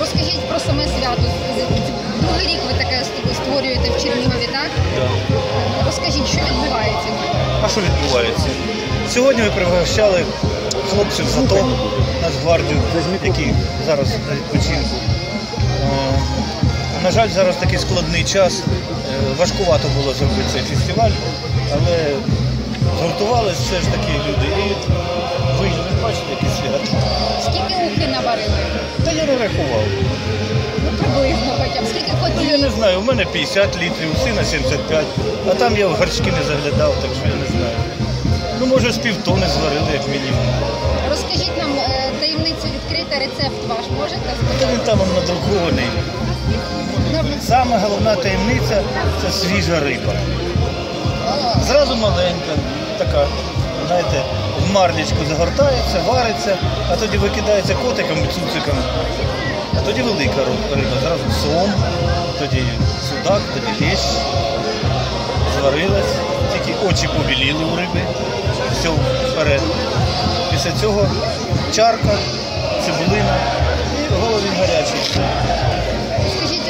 Розкажіть про саме свято. Другий рік ви таке створюєте в Чернігові, так? Розкажіть, що відбувається. А що відбувається? Сьогодні ми пригощали хлопців з АТО, Нацгвардію, які зараз на відпочинку. Е, На жаль, зараз такий складний час. Е, Важкувато було зробити цей фестиваль, але згуртувалися все ж таки люди. І рахував. Ну, приблизно хоча б. Скільки Ну, я не знаю, у мене 50 літрів, у сина 75, а там я в горшки не заглядав, так що я не знаю. Ну, може, з півтони зварили, як мінімум. Розкажіть нам е, таємницю відкрита, рецепт ваш можете Та сказати? він там он надрукований. Ну, Саме головна таємниця це свіжа риба. Зразу маленька, така, знаєте, в марлічку загортається, вариться, а тоді викидається котиками, цуциками. А тоді велика риба. Зразу сом, тоді судак, тоді лещ. Зварилась, тільки очі побіліли у риби. Все вперед. Після цього чарка, цибулина і голові гарячий. Скажіть,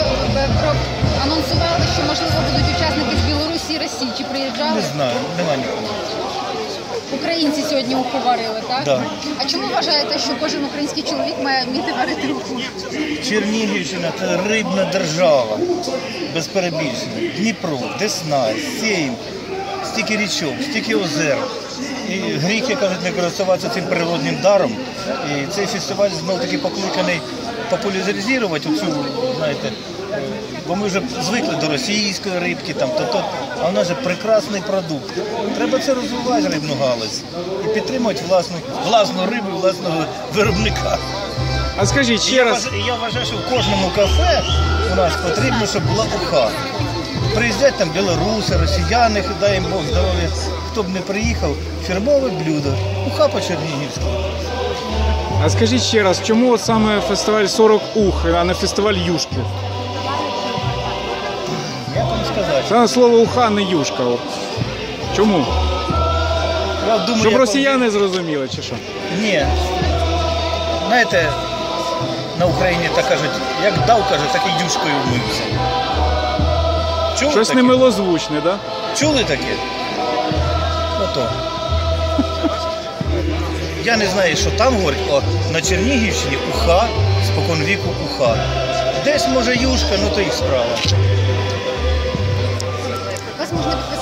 анонсували, що можливо будуть учасники з Білорусі і Росії. Чи приїжджали? Не знаю, нема нікого. Українці сьогодні уху варили, так? Да. А чому вважаєте, що кожен український чоловік має вміти варити уху? Чернігівщина це рибна держава, без перебільшення. Дніпро, Десна, Сейм, стільки річок, стільки озер. І гріх, як кажуть, не користуватися цим природним даром. І цей фестиваль знов таки покликаний популяризувати цю, знаєте, бо ми вже звикли до російської рибки, там, то, то, а в нас же прекрасний продукт. Треба це розвивати рибну галузь і підтримувати власну, власну рибу, власного виробника. А скажіть ще я, раз, вваж- я вважаю, що в кожному кафе у нас потрібно, щоб була уха. Приїздять там білоруси, росіяни, дай їм Бог здоров'я. Хто б не приїхав, фірмове блюдо. Уха по-чернігівськи. а скажіть ще раз, чому от саме фестиваль 40 ух, а не фестиваль юшки? Сказати? Саме слово уха, не юшка. От. Чому? Я думаю, Щоб я росіяни зрозуміли, чи що? Ні. Знаєте, на Україні так кажуть, як дав, каже, так і юшкою вмився. Чули Щось таке? немилозвучне, да? Чули таке? Ото. Я не знаю, що там говорять, а на Чернігівщині уха, споконвіку уха. Десь може юшка, ну то їх справа можна